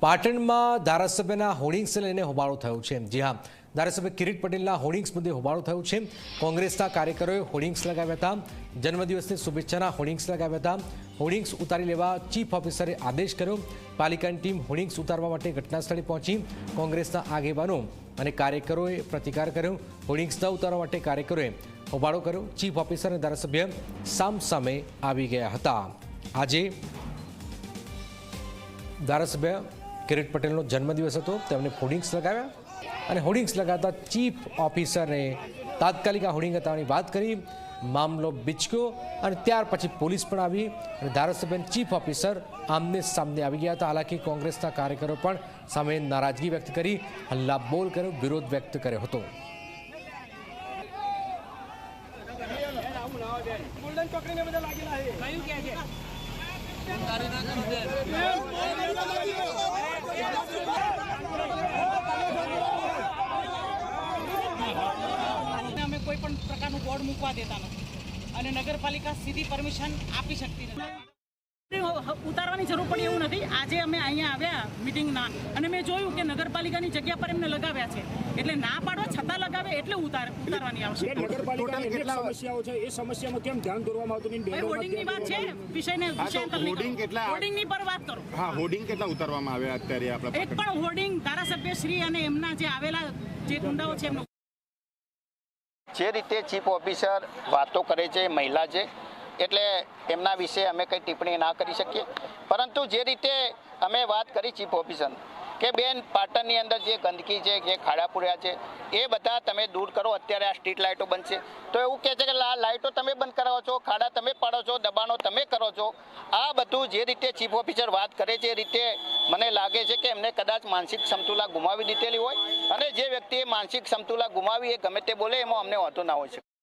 પાટણમાં ધારાસભ્યના હોર્ડિંગ્સને લઈને હોબાળો થયો છે. જી હા, ધારાસભ્ય કિરીટ પટેલના હોર્ડિંગ્સ મુદ્દે હોબાળો થયો છે. કોંગ્રેસના કાર્યકરોએ હોર્ડિંગ્સ લગાવ્યા હતા. જન્મદિવસની શુભેચ્છાના હોર્ડિંગ્સ લગાવ્યા હતા. હોર્ડિંગ્સ ઉતારી લેવા ચીફ ઓફિસરે આદેશ કર્યો. પાલિકાની ટીમ હોર્ડિંગ્સ ઉતારવા માટે ઘટનાસ્થળે પહોંચી કોંગ્રેસના આગેવાનો અને કાર્યકરોએ પ્રતિકાર કર્યો. હોર્ડિંગ્સ ન ઉતારવા માટે કાર્યકરોએ હોબાળો કર્યો. ચીફ ઓફિસર અને ધારાસભ્ય સામસામે આવી ગયા હતા. આજે ધારાસભ્ય કિરીટ પટેલનો જન્મદિવસ હતો. તેમને હોર્ડિંગ્સ લગાવ્યા અને હોર્ડિંગ્સ લગાવતા ચીફ ઓફિસરને તાત્કાલિક આ હોર્ડિંગ હટાવવાની વાત કરી. મામલો બિચક્યો અને ત્યાર પછી પોલીસ પણ આવી અને ધારાસભ્ય ચીફ ઓફિસર આમને સામને આવી ગયા હતા. હાલાકી કોંગ્રેસના કાર્યકરો પણ સામે નારાજગી વ્યક્ત કરી હલ્લાબોલ કર્યો વિરોધ વ્યક્ત કર્યો હતો. ગોલ્ડન ચોકડીને બધા લાગેલા છે કયું કે છે અને અમે કોઈ પણ પ્રકારનું બોર્ડ મૂકવા દેતા નથી. અને નગરપાલિકા સીધી પરમિશન આપી શકતી નથી. ઉતારવાની જરૂર પડી એવું નથી. આજે અમે અહીંયા આવ્યા મિટિંગના અને મેં જોયું કે નગરપાલિકાની જગ્યા પર એમને લગાવ્યા છે. એટલે ના પાડવા છતાં લગાવે એટલે ઉતાર ઉતારવાની આવશે. નગરપાલિકાની અનેક સમસ્યાઓ છે? એ સમસ્યામાં કેમ ધ્યાન દોરવામાં આવતું હોર્ડિંગની વાત છે. વિષયને વિષયાંતર નહીં હોર્ડિંગ કેટલા- હોર્ડિંગની પર વાત કરો. હા હોર્ડિંગ કેટલા ઉતારવામાં આવ્યા અત્યારે આપણે એક પણ હોર્ડિંગ ધારાસભ્ય શ્રી અને એમના જે આવેલા જે ગુંડાઓ છે એમનું જે રીતે ચીફ ઓફિસર વાતો કરે છે, મહિલા છે એટલે એમના વિશે અમે કંઈ ટિપ્પણી ના કરી શકીએ. પરંતુ જે રીતે અમે વાત કરી ચીફ ઓફિસર કે બેન, પાટણની અંદર જે ગંદકી છે, જે ખાડા પૂર્યા છે, એ બધા તમે દૂર કરો. અત્યારે આ સ્ટ્રીટ લાઇટો બનશે તો એવું કહે છે કે આ લાઇટો તમે બંધ કરાવો છો, ખાડા તમે પાડો છો, દબાણો તમે કરો છો. આ બધું જે રીતે ચીફ ઓફિસર વાત કરે છે, એ રીતે મને લાગે છે કે એમને કદાચ માનસિક સમતુલા ગુમાવી દીધેલી હોય. અને જે વ્યક્તિએ માનસિક સમતુલા ગુમાવી, એ ગમે તે બોલે, એમાં અમને વાંધો ના હોય છે